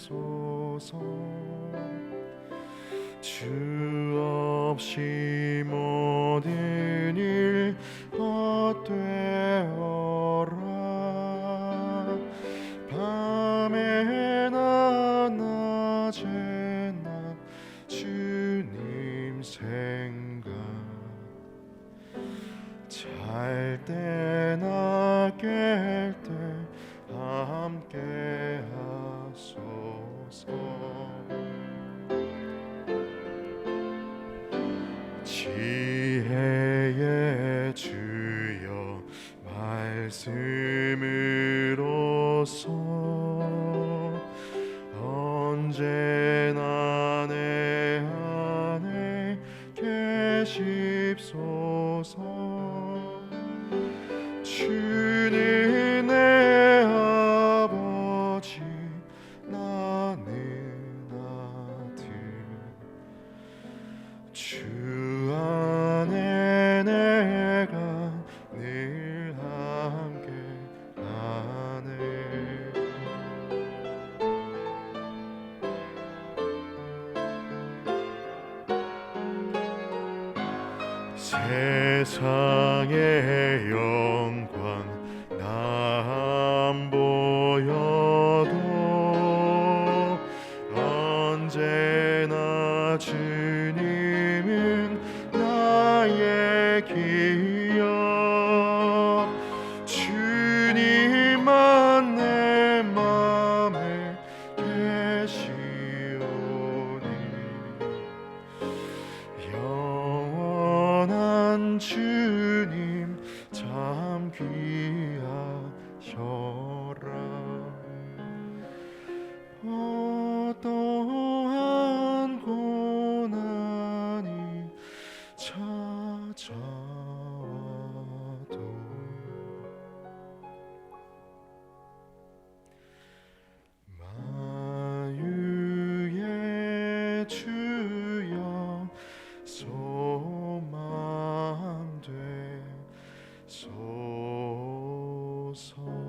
하소서. 주 없이 모든 일 헛되어라. 밤에나 낮에나 주님 생각. 잘 때나 깰 때 함께 하 소서. 지혜의 주여 말씀으로써 언제나 내 안에 계십소서. 주는 주 안에 내가 늘 함께 하네 세상의 언제나 주 맘에 계시 So. home.